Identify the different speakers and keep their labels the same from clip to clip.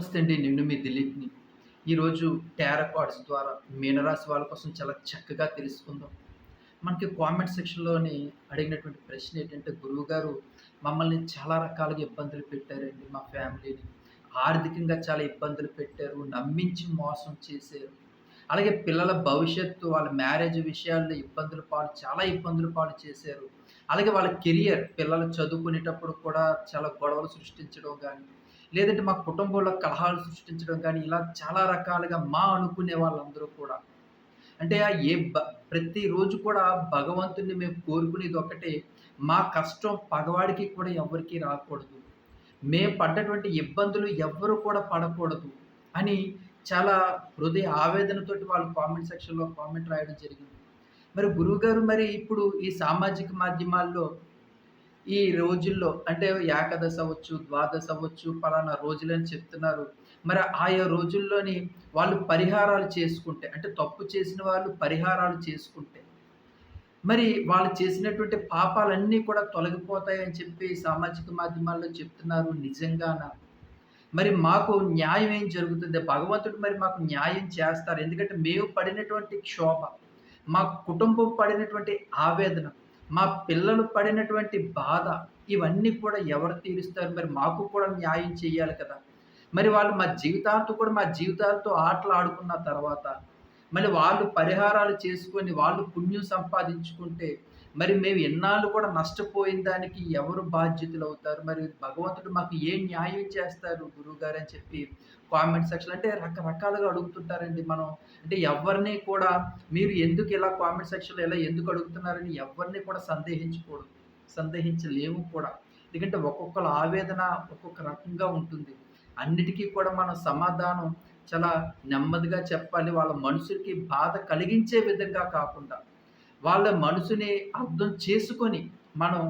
Speaker 1: నమస్తే అండి నేను మీ దిలీప్ని. ఈరోజు టారో కార్డ్స్ ద్వారా మీనరాశి వాళ్ళ కోసం చాలా చక్కగా తెలుసుకుందాం. మనకి కామెంట్ సెక్షన్లోని అడిగినటువంటి ప్రశ్న ఏంటంటే గురువు గారు మమ్మల్ని చాలా రకాలుగా ఇబ్బందులు పెట్టారండి మా ఫ్యామిలీని. ఆర్థికంగా చాలా ఇబ్బందులు పెట్టారు నమ్మించి మోసం చేశారు. అలాగే పిల్లల భవిష్యత్తు వాళ్ళ మ్యారేజ్ విషయాల్లో ఇబ్బందులు పాలు చాలా ఇబ్బందులు పాలు చేశారు. అలాగే వాళ్ళ కెరియర్ పిల్లలు చదువుకునేటప్పుడు కూడా చాలా గొడవలు సృష్టించడం కానీ లేదంటే మా కుటుంబంలో కలహాలు సృష్టించడం కానీ ఇలా చాలా రకాలుగా మా అనుకునే వాళ్ళందరూ కూడా. అంటే ఆ ఏ బ ప్రతిరోజు కూడా భగవంతుని మేము కోరుకునేది ఒకటే మా కష్టం పగవాడికి కూడా ఎవరికీ రాకూడదు. మేము పడ్డటువంటి ఇబ్బందులు ఎవ్వరు కూడా పడకూడదు అని చాలా హృదయ ఆవేదనతోటి వాళ్ళు కామెంట్ సెక్షన్లో కామెంట్ రాయడం జరిగింది. మరి గురువుగారు మరి ఇప్పుడు ఈ సామాజిక మాధ్యమాల్లో ఈ రోజుల్లో అంటే ఏకాదశి అవ్వచ్చు ద్వాదశ అవ్వచ్చు పలానా రోజులని చెప్తున్నారు. మరి ఆయా రోజుల్లోని వాళ్ళు పరిహారాలు చేసుకుంటే అంటే తప్పు చేసిన వాళ్ళు పరిహారాలు చేసుకుంటే మరి వాళ్ళు చేసినటువంటి పాపాలన్నీ కూడా తొలగిపోతాయని చెప్పి సామాజిక మాధ్యమాల్లో చెప్తున్నారు నిజంగానా? మరి మాకు న్యాయం ఏం జరుగుతుంది? భగవంతుడు మరి మాకు న్యాయం చేస్తారు. ఎందుకంటే మేము పడినటువంటి క్షోభ మా కుటుంబం పడినటువంటి ఆవేదన మా పిల్లలు పడినటువంటి బాధ ఇవన్నీ కూడా ఎవరు తీరుస్తారు? మరి మాకు కూడా న్యాయం చేయాలి కదా. మరి వాళ్ళు మా జీవితాంతో కూడా మా జీవితాలతో ఆటలు ఆడుకున్న తర్వాత మళ్ళీ వాళ్ళు పరిహారాలు చేసుకొని వాళ్ళు పుణ్యం సంపాదించుకుంటే మరి మేము ఎన్నాళ్ళు కూడా నష్టపోయిన దానికి ఎవరు బాధ్యతలు అవుతారు? మరి భగవంతుడు మాకు ఏ న్యాయం చేస్తారు గురువుగారు అని చెప్పి కామెంట్ సెక్షన్ అంటే రకరకాలుగా అడుగుతుంటారండి మనం. అంటే ఎవరిని కూడా మీరు ఎందుకు ఇలా కామెంట్ సెక్షన్లో ఇలా ఎందుకు అడుగుతున్నారని ఎవరిని కూడా సందేహించకూడదు సందేహించలేము కూడా. ఎందుకంటే ఒక్కొక్కరు ఆవేదన ఒక్కొక్క రకంగా ఉంటుంది. అన్నిటికీ కూడా మనం సమాధానం చాలా నెమ్మదిగా చెప్పాలి. వాళ్ళ మనుషులకి బాధ కలిగించే విధంగా కాకుండా వాళ్ళ మనసుని అర్థం చేసుకొని మనం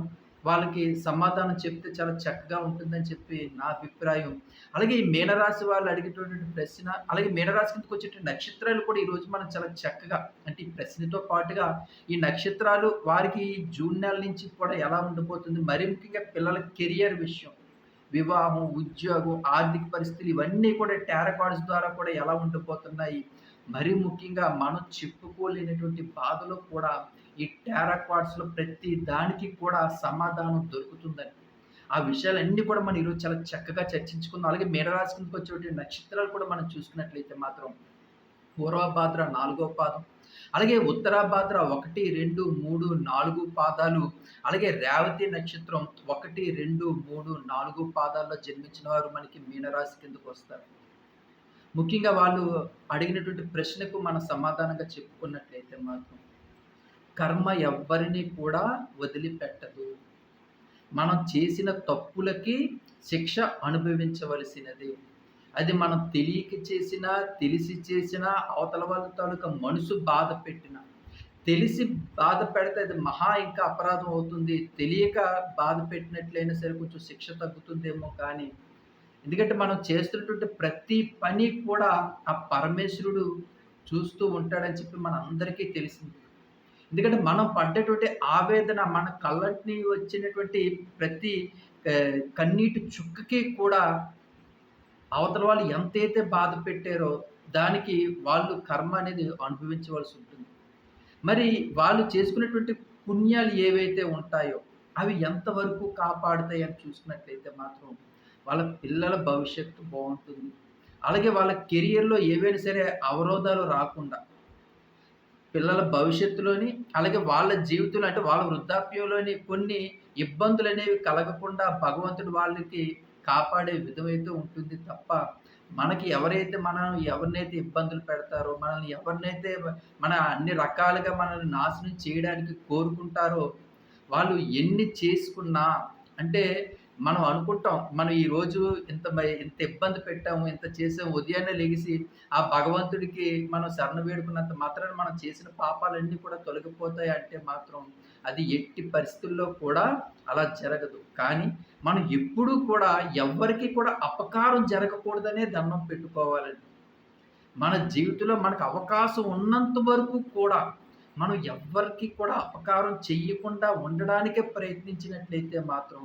Speaker 1: వాళ్ళకి సమాధానం చెప్తే చాలా చక్కగా ఉంటుందని చెప్పి నా అభిప్రాయం. అలాగే ఈ మీనరాశి వాళ్ళు అడిగేటటువంటి ప్రశ్న అలాగే మీనరాశి కిందకి వచ్చేటువంటి నక్షత్రాలు కూడా ఈరోజు మనం చాలా చక్కగా అంటే ఈ ప్రశ్నతో పాటుగా ఈ నక్షత్రాలు వారికి జూన్ నెల నుంచి కూడా ఎలా ఉండబోతుంది మరి ముఖ్యంగా పిల్లల కెరియర్ విషయం. వివాహం ఉద్యోగం ఆర్థిక పరిస్థితులు ఇవన్నీ కూడా టారకార్డ్స్ ద్వారా కూడా ఎలా ఉండిపోతున్నాయి? మరీ ముఖ్యంగా మనం చెప్పుకోలేనటువంటి బాధలు కూడా ఈ టారాక్వాడ్స్లో ప్రతి దానికి కూడా సమాధానం దొరుకుతుందని ఆ విషయాలన్నీ కూడా మనం ఈరోజు చాలా చక్కగా చర్చించుకుందాం. అలాగే మేడరాశి కిందకి వచ్చేటువంటి నక్షత్రాలు కూడా మనం చూసుకున్నట్లయితే మాత్రం పూర్వభాద్ర నాలుగో పాదం అలాగే ఉత్తరాభాద్ర ఒకటి రెండు మూడు నాలుగు పాదాలు అలాగే రేవతి నక్షత్రం ఒకటి రెండు మూడు నాలుగు పాదాల్లో జన్మించిన వారు మనకి మీనరాశి కిందకు వస్తారు. ముఖ్యంగా వాళ్ళు అడిగినటువంటి ప్రశ్నకు మన సమాధానంగా చెప్పుకున్నట్లయితే మాత్రం కర్మ ఎవ్వరిని కూడా వదిలిపెట్టదు. మనం చేసిన తప్పులకి శిక్ష అనుభవించవలసినది. అది మనం తెలియక చేసినా తెలిసి చేసినా అవతల వాళ్ళ తాలూకా మనసు బాధ పెట్టిన. తెలిసి బాధ పెడితే అది మహా ఇంకా అపరాధం అవుతుంది. తెలియక బాధ పెట్టినట్లయినా సరే కొంచెం శిక్ష తగ్గుతుందేమో కానీ ఎందుకంటే మనం చేస్తున్నటువంటి ప్రతి పని కూడా ఆ పరమేశ్వరుడు చూస్తూ ఉంటాడని చెప్పి మన అందరికీ తెలిసింది. ఎందుకంటే మనం పడ్డటువంటి ఆవేదన మన కళ్ళని వచ్చినటువంటి ప్రతి కన్నీటి చుక్కకి కూడా అవతల వాళ్ళు ఎంతైతే బాధ పెట్టారో దానికి వాళ్ళు కర్మ అనేది అనుభవించవలసి ఉంటుంది. మరి వాళ్ళు చేసుకునేటువంటి పుణ్యాలు ఏవైతే ఉంటాయో అవి ఎంతవరకు కాపాడుతాయి అని చూసినట్లయితే మాత్రం వాళ్ళ పిల్లల భవిష్యత్తు బాగుంటుంది. అలాగే వాళ్ళ కెరియర్లో ఏవైనా సరే అవరోధాలు రాకుండా పిల్లల భవిష్యత్తులోని అలాగే వాళ్ళ జీవితంలో అంటే వాళ్ళ వృద్ధాప్యంలోని కొన్ని ఇబ్బందులు అనేవి కలగకుండా భగవంతుడు వాళ్ళకి కాపాడే విధమైతే ఉంటుంది తప్ప మనకి ఎవరైతే మనం ఎవరినైతే ఇబ్బందులు పెడతారో మనల్ని ఎవరినైతే మన అన్ని రకాలుగా మనల్ని నాశనం చేయడానికి కోరుకుంటారో వాళ్ళు ఎన్ని చేసుకున్నా అంటే మనం అనుకుంటాం మనం ఈరోజు ఇంత ఇంత ఇబ్బంది పెట్టాము ఇంత చేసాము ఉదయాన్నే లెగిసి ఆ భగవంతుడికి మనం శరణ వేడుకున్నంత మాత్రాన మనం చేసిన పాపాలన్నీ కూడా తొలగిపోతాయి అంటే మాత్రం అది ఎట్టి పరిస్థితుల్లో కూడా అలా జరగదు. కానీ మనం ఎప్పుడూ కూడా ఎవ్వరికి కూడా అపకారం జరగకూడదనే దండం పెట్టుకోవాలండి మన జీవితంలో మనకు అవకాశం ఉన్నంత వరకు కూడా మనం ఎవ్వరికి కూడా అపకారం చెయ్యకుండా ఉండడానికే ప్రయత్నించినట్లయితే మాత్రం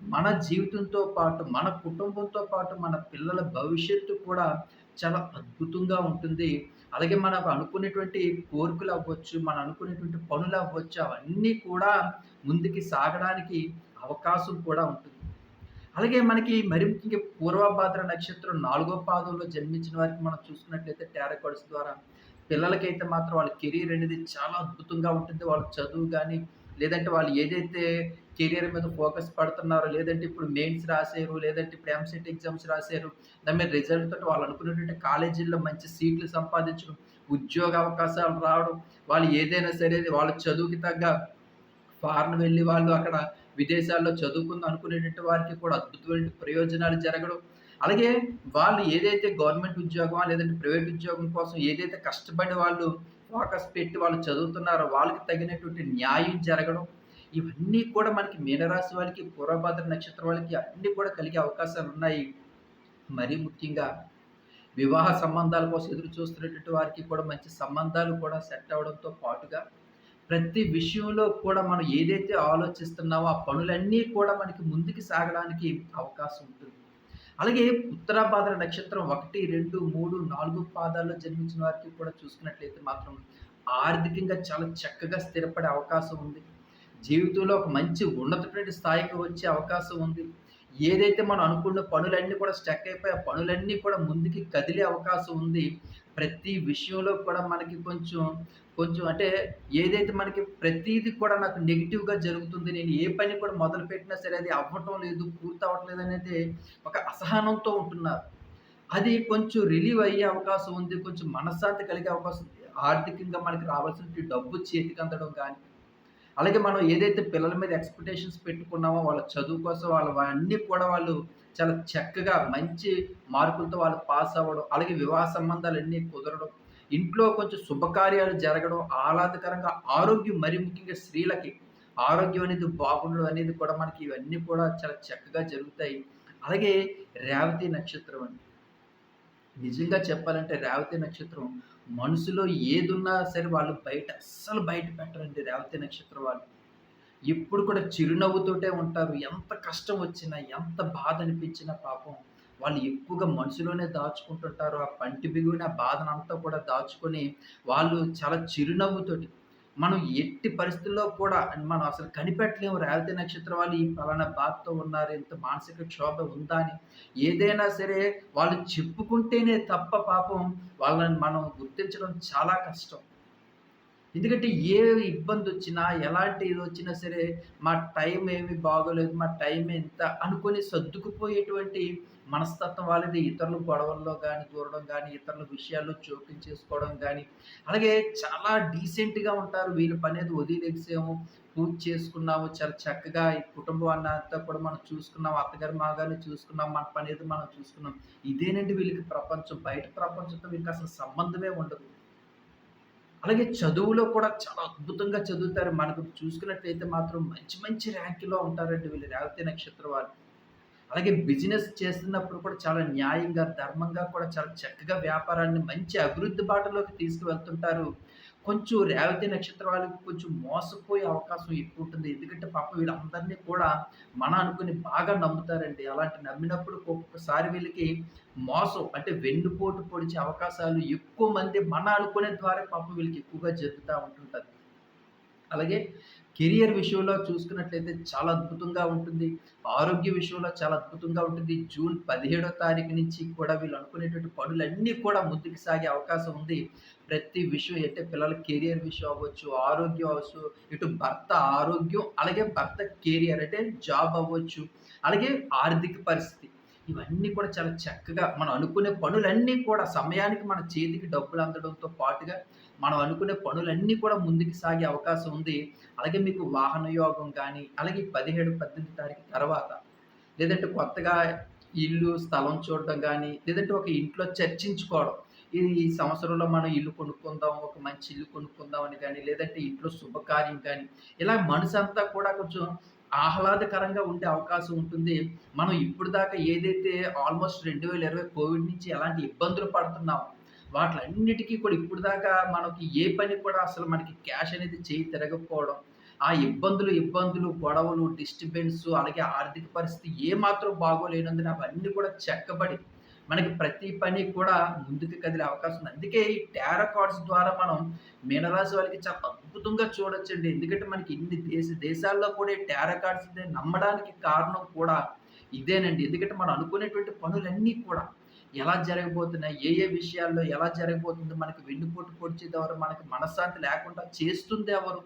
Speaker 1: మన జీవితంతో పాటు, మన కుటుంబంతో పాటు, మన పిల్లల భవిష్యత్తు కూడా చాలా అద్భుతంగా ఉంటుంది. అలాగే మనం అనుకునేటువంటి కోరికలవ్వచ్చు, మనం అనుకునేటువంటి పనులు అవ్వచ్చు అవన్నీ కూడా ముందుకి సాగడానికి అవకాశం కూడా ఉంటుంది. అలాగే మనకి మరి ముఖ్యంగా పూర్వభాద్ర నక్షత్రం నాలుగో పాదంలో జన్మించిన వారికి మనం చూసుకున్నట్లయితే టారకోడ్స్ ద్వారా పిల్లలకైతే మాత్రం వాళ్ళ కెరీర్ అనేది చాలా అద్భుతంగా ఉంటుంది. వాళ్ళ చదువు కానీ లేదంటే వాళ్ళు ఏదైతే కెరియర్ మీద ఫోకస్ పడుతున్నారో, లేదంటే ఇప్పుడు మెయిన్స్ రాసారు, లేదంటే ఇప్పుడు ఎంసెట్ ఎగ్జామ్స్ రాశారు దాని మీద రిజల్ట్ తోటి వాళ్ళు అనుకున్నటువంటి కాలేజీల్లో మంచి సీట్లు సంపాదించడం, ఉద్యోగ అవకాశాలు రావడం, వాళ్ళు ఏదైనా సరే వాళ్ళ చదువుకి తగ్గ ఫారెన్ వెళ్ళి వాళ్ళు అక్కడ విదేశాల్లో చదువుకుందాం అనుకునేటువంటి వారికి కూడా అద్భుతమైన ప్రయోజనాలు జరగడం. అలాగే వాళ్ళు ఏదైతే గవర్నమెంట్ ఉద్యోగమా, లేదంటే ప్రైవేట్ ఉద్యోగం కోసం ఏదైతే కష్టపడి వాళ్ళు ఫోకస్ పెట్టి వాళ్ళు చదువుతున్నారో వాళ్ళకి తగినటువంటి న్యాయం జరగడం. ఇవన్నీ కూడా మనకి మీనరాశి వాళ్ళకి, పూర్వభద్ర నక్షత్రం వాళ్ళకి అన్నీ కూడా కలిగే అవకాశాలు ఉన్నాయి మరీ ముఖ్యంగా వివాహ సంబంధాల కోసం ఎదురు చూస్తున్నటువంటి వారికి కూడా మంచి సంబంధాలు కూడా సెట్ అవ్వడంతో పాటుగా ప్రతి విషయంలో కూడా మనం ఏదైతే ఆలోచిస్తున్నామో ఆ పనులన్నీ కూడా మనకి ముందుకు సాగడానికి అవకాశం ఉంటుంది. అలాగే ఉత్తరాభాద్ర నక్షత్రం 1, 2, 3, 4 పాదాల్లో జన్మించిన వారికి కూడా చూసుకున్నట్లయితే మాత్రం ఆర్థికంగా చాలా చక్కగా స్థిరపడే అవకాశం ఉంది. జీవితంలో ఒక మంచి ఉన్నతమైన స్థాయికి వచ్చే అవకాశం ఉంది. ఏదైతే మనం అనుకున్న పనులన్నీ కూడా స్టక్ అయిపోయి, ఆ పనులన్నీ కూడా ముందుకి కదిలే అవకాశం ఉంది. ప్రతి విషయంలో కూడా మనకి కొంచెం, కొంచెం అంటే ఏదైతే మనకి ప్రతిదీ కూడా నాకు నెగెటివ్‌గా జరుగుతుంది. నేను ఏ పని కూడా మొదలుపెట్టినా సరే అది అవ్వటం లేదు, పూర్తవ్వట్లేదు అనేది ఒక అసహనంతో ఉంటున్నారు. అది కొంచెం రిలీవ్ అయ్యే అవకాశం ఉంది. కొంచెం మనశ్శాంతి కలిగే అవకాశం ఉంది. ఆర్థికంగా మనకి రావాల్సిన డబ్బు చేతికి అందడం కానీ అలాగే మనం ఏదైతే పిల్లల మీద ఎక్స్‌పెక్టేషన్స్ పెట్టుకున్నామో వాళ్ళ చదువు కోసం వాళ్ళవన్నీ కూడా వాళ్ళు చాలా చక్కగా మంచి మార్కులతో వాళ్ళు పాస్ అవ్వడం, అలాగే వివాహ సంబంధాలు అన్నీ కుదరడం, ఇంట్లో కొంచెం శుభకార్యాలు జరగడం, ఆహ్లాదకరంగా ఆరోగ్యం మరి ముఖ్యంగా స్త్రీలకి ఆరోగ్యం అనేది బాగుండడం అనేది కూడా మనకి ఇవన్నీ కూడా చాలా చక్కగా జరుగుతాయి. అలాగే రేవతి నక్షత్రం అండి. నిజంగా చెప్పాలంటే రేవతి నక్షత్రం మనసులో ఏదున్నా సరే వాళ్ళు బయట అస్సలు బయట పెట్టరండి రేవతి నక్షత్రం వాళ్ళు. ఎప్పుడు కూడా చిరునవ్వుతోటే ఉంటారు. ఎంత కష్టం వచ్చినా, ఎంత బాధ అనిపించినా పాపం వాళ్ళు ఎక్కువగా మనసులోనే దాచుకుంటుంటారు. ఆ పంటి బిగువిన ఆ బాధనంతా కూడా దాచుకొని వాళ్ళు చాలా చిరునవ్వుతోటి మనం ఎట్టి పరిస్థితుల్లో కూడా మనం అసలు కనిపెట్టలేము రేవతి నక్షత్రం వాళ్ళు ఈ పలానా బాధతో ఉన్నారు. ఇంత మానసిక క్షోభ ఉందా అని. ఏదైనా సరే వాళ్ళు చెప్పుకుంటేనే తప్ప పాపం వాళ్ళని మనం గుర్తించడం చాలా కష్టం. ఎందుకంటే ఏ ఇబ్బంది వచ్చినా ఎలాంటి ఇదొచ్చినా సరే, మా టైం ఏమి బాగోలేదు, మా టైం ఇంత అనుకొని సర్దుకుపోయేటువంటి మనస్తత్వం వాళ్ళది. ఇతరులు గొడవల్లో కానీ దూరడం కానీ ఇతరుల విషయాల్లో జోక్యం చేసుకోవడం కానీ అలాగే చాలా డీసెంట్‌గా ఉంటారు. వీళ్ళ పని అనేది వదిలేసాము, పూజ చేసుకున్నాము, చాలా చక్కగా ఈ కుటుంబం అంతా కూడా మనం చూసుకున్నాం. అత్తగారి మాగారిని చూసుకున్నాం. మన పని పనేదో మనం చూసుకున్నాం. ఇదేనండి వీళ్ళకి ప్రపంచం. బయట ప్రపంచంతో వీళ్ళకి అసలు సంబంధమే ఉండదు. అలాగే చదువులో కూడా చాలా అద్భుతంగా చదువుతారు. మనకు చూసుకున్నట్లయితే మాత్రం మంచి మంచి ర్యాంక్‌లో ఉంటారండి వీళ్ళు రేవతి నక్షత్రం వాళ్ళు. అలాగే బిజినెస్ చేస్తున్నప్పుడు కూడా చాలా న్యాయంగా, ధర్మంగా కూడా చాలా చక్కగా వ్యాపారాన్ని మంచి అభివృద్ధి బాటలోకి తీసుకువెళ్తుంటారు. కొంచెం రేవతి నక్షత్రం వాళ్ళకి కొంచెం మోసపోయే అవకాశం ఎక్కువుంటుంది. ఎందుకంటే పాప వీళ్ళందరినీ కూడా మన అనుకుని బాగా నమ్ముతారండి. అలాంటి నమ్మినప్పుడు ఒక్కొక్కసారి వీళ్ళకి మోసం అంటే వెన్నుపోటు పొడిచే అవకాశాలు ఎక్కువ మంది మన అనుకునే ద్వారా పాప వీళ్ళకి ఎక్కువగా జరుగుతూ ఉంటుంటుంది అలాగే కెరియర్ విషయంలో చూసుకున్నట్లయితే చాలా అద్భుతంగా ఉంటుంది. ఆరోగ్య విషయంలో చాలా అద్భుతంగా ఉంటుంది. జూన్ 17 తారీఖు నుంచి కూడా వీళ్ళు అనుకునేటువంటి పనులన్నీ కూడా ముందుకు సాగే అవకాశం ఉంది. ప్రతి విషయం అంటే పిల్లల కెరియర్ విషయం అవ్వచ్చు, ఆరోగ్యం అవ్వచ్చు, ఇటు భర్త ఆరోగ్యం, అలాగే భర్త కెరియర్ అంటే జాబ్ అవ్వచ్చు, అలాగే ఆర్థిక పరిస్థితి. ఇవన్నీ కూడా చాలా చక్కగా మనం అనుకునే పనులన్నీ కూడా సమయానికి మన చేతికి డబ్బులు అందడంతో పాటుగా, మనం అనుకునే పనులన్నీ కూడా ముందుకు సాగే అవకాశం ఉంది. అలాగే మీకు వాహన యోగం కానీ అలాగే 17, 18 తారీఖు తర్వాత లేదంటే కొత్తగా ఇల్లు, స్థలం చూడడం కానీ లేదంటే ఒక ఇంట్లో చర్చించుకోవడం. ఈ ఈ సంవత్సరంలో మనం ఇల్లు కొనుక్కుందాం, ఒక మంచి ఇల్లు కొనుక్కుందాం అని కానీ లేదంటే ఇంట్లో శుభకార్యం కానీ ఇలా మనసు అంతా కూడా కొంచెం ఆహ్లాదకరంగా ఉండే అవకాశం ఉంటుంది. మనం ఇప్పుడు దాకా ఏదైతే ఆల్‌మోస్ట్ 2020 కోవిడ్ నుంచి ఎలాంటి ఇబ్బందులు పడుతున్నామో, వాటిలన్నిటికీ కూడా ఇప్పటిదాకా మనకి ఏ పని కూడా అసలు మనకి క్యాష్ అనేది చేయి తిరగకపోవడం, ఆ ఇబ్బందులు, ఇబ్బందులు, గొడవలు, డిస్టర్బెన్స్ అలాగే ఆర్థిక పరిస్థితి ఏమాత్రం బాగోలేనందున అవన్నీ కూడా చెక్కబడి మనకి ప్రతి పని కూడా ముందుకు కదిలే అవకాశం ఉంది. అందుకే ఈ టారో కార్డ్స్ ద్వారా మనం మీనరాశి వాళ్ళకి చాలా అద్భుతంగా చూడొచ్చండి. ఎందుకంటే మనకి ఇన్ని దేశ దేశాల్లో కూడా ఈ టారో కార్డ్స్‌ని నమ్మడానికి కారణం కూడా ఇదేనండి. ఎందుకంటే మనం అనుకునేటువంటి పనులన్నీ కూడా ఎలా జరగబోతున్నాయి, ఏ ఏ విషయాల్లో ఎలా జరగబోతుందో మనకి వెన్నుపోటు పొడిచేదెవరు, మనకి మనశ్శాంతి లేకుండా చేస్తుంది ఎవరు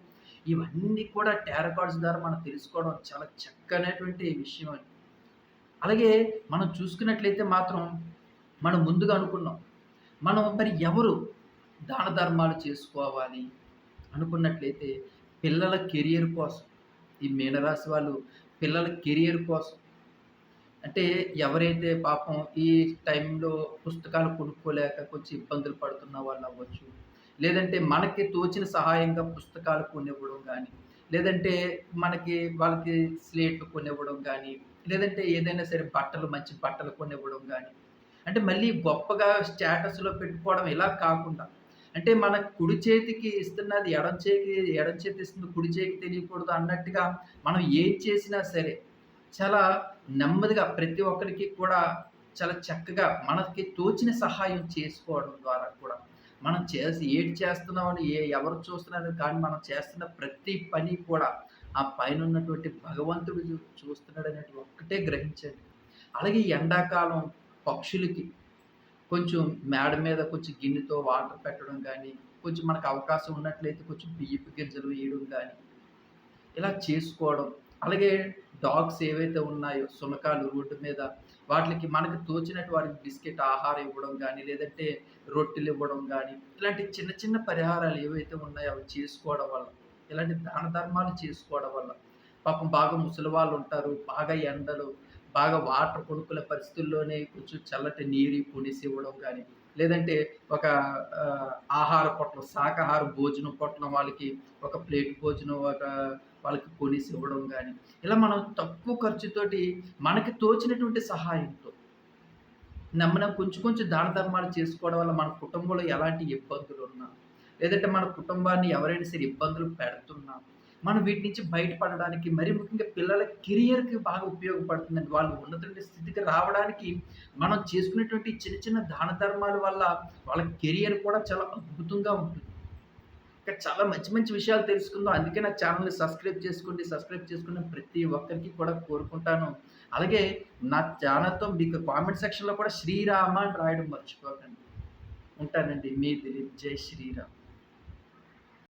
Speaker 1: ఇవన్నీ కూడా టారో కార్డ్స్ ద్వారా మనం తెలుసుకోవడం చాలా చక్కనటువంటి విషయం అండి. అలాగే మనం చూసుకున్నట్లయితే మాత్రం మనం ముందుగా అనుకున్నాం. మనం మరి ఎవరు దాన ధర్మాలు చేసుకోవాలి అనుకున్నట్లయితే పిల్లల కెరియర్ కోసం ఈ మీనరాశి వాళ్ళు పిల్లల కెరియర్ కోసం అంటే ఎవరైతే పాపం ఈ టైంలో పుస్తకాలు కొనుక్కోలేక కొంచెం ఇబ్బందులు పడుతున్న వాళ్ళు అవ్వచ్చు. లేదంటే మనకి తోచిన సహాయంగా పుస్తకాలు కొనివ్వడం కానీ లేదంటే మనకి వాళ్ళకి స్లేట్లు కొనివ్వడం కానీ లేదంటే ఏదైనా సరే బట్టలు మంచి బట్టలు కొనివ్వడం కానీ. అంటే మళ్ళీ గొప్పగా స్టేటస్‌లో పెట్టుకోవడం ఇలా కాకుండా, అంటే మన కుడి చేతికి ఇస్తున్నది ఎడం చేతికి ఎడం చేతి ఇస్తుంది కుడి చేతికి తెలియకూడదు అన్నట్టుగా మనం ఏం చేసినా సరే, చాలా నెమ్మదిగా ప్రతి ఒక్కరికి కూడా చాలా చక్కగా మనకి తోచిన సహాయం చేసుకోవడం ద్వారా కూడా మనం చేసి ఏటి చేస్తున్నామని ఏ ఎవరు చూస్తున్నారు కానీ మనం చేస్తున్న ప్రతి పని కూడా ఆ పైనున్నటువంటి భగవంతుడు చూస్తున్నాడు అనేది ఒక్కటే గ్రహించండి. అలాగే ఎండాకాలం పక్షులకి కొంచెం మేడ మీద కొంచెం గిన్నెతో వాటర్ పెట్టడం కానీ కొంచెం మనకు అవకాశం ఉన్నట్లయితే కొంచెం బియ్యపు గింజలు వేయడం కానీ ఇలా చేసుకోవడం. అలాగే డాగ్స్ ఏవైతే ఉన్నాయో సునకాలు రోడ్డు మీద వాటికి మనకు తోచినట్టు వాటికి బిస్కెట్ ఆహారం ఇవ్వడం కానీ లేదంటే రొట్టెలు ఇవ్వడం కానీ ఇలాంటి చిన్న చిన్న పరిహారాలు ఏవైతే ఉన్నాయో అవి చేసుకోవడం వల్ల, ఇలాంటి దాన ధర్మాలు చేసుకోవడం వల్ల, పాపం బాగా ముసలి వాళ్ళు ఉంటారు బాగా ఎండలు, బాగా వాటర్ కొనుక్కునే పరిస్థితుల్లోనే కొంచెం చల్లటి నీరు కొనేసివ్వడం కానీ లేదంటే ఒక ఆహార పొట్లం శాకాహార భోజనం పొట్లం వాళ్ళకి ఒక ప్లేట్ భోజనం ఒక వాళ్ళకి కొనేసి ఇవ్వడం కానీ ఇలా మనం తక్కువ ఖర్చుతోటి మనకి తోచినటువంటి సహాయంతో నెమ్మదిగా కొంచెం కొంచెం దాన ధర్మాలు చేసుకోవడం వల్ల మన కుటుంబంలో ఎలాంటి ఇబ్బందులు ఉన్నా లేదంటే మన కుటుంబాన్ని ఎవరైనా సరే ఇబ్బందులు పెడుతున్నా, మనం వీటి నుంచి బయటపడడానికి మరీ ముఖ్యంగా పిల్లల కెరియర్‌కి బాగా ఉపయోగపడుతుందండి. వాళ్ళు ఉన్నతమైన స్థితికి రావడానికి మనం చేసుకునేటువంటి చిన్న చిన్న దాన ధర్మాల వల్ల వాళ్ళ కెరియర్ కూడా చాలా అద్భుతంగా ఉంటుంది. ఇంకా చాలా మంచి మంచి విషయాలు తెలుసుకుందాం. అందుకే నా ఛానల్ని సబ్స్క్రైబ్ చేసుకోండి. సబ్స్క్రైబ్ చేసుకున్న ప్రతి ఒక్కరికి కూడా కోరుకుంటాను. అలాగే నా ఛానల్తో మీకు కామెంట్ సెక్షన్‌లో కూడా శ్రీరామ అని రాయడం మర్చిపోకండి. ఉంటానండి. మీ దిలీప్. జై శ్రీరామ్.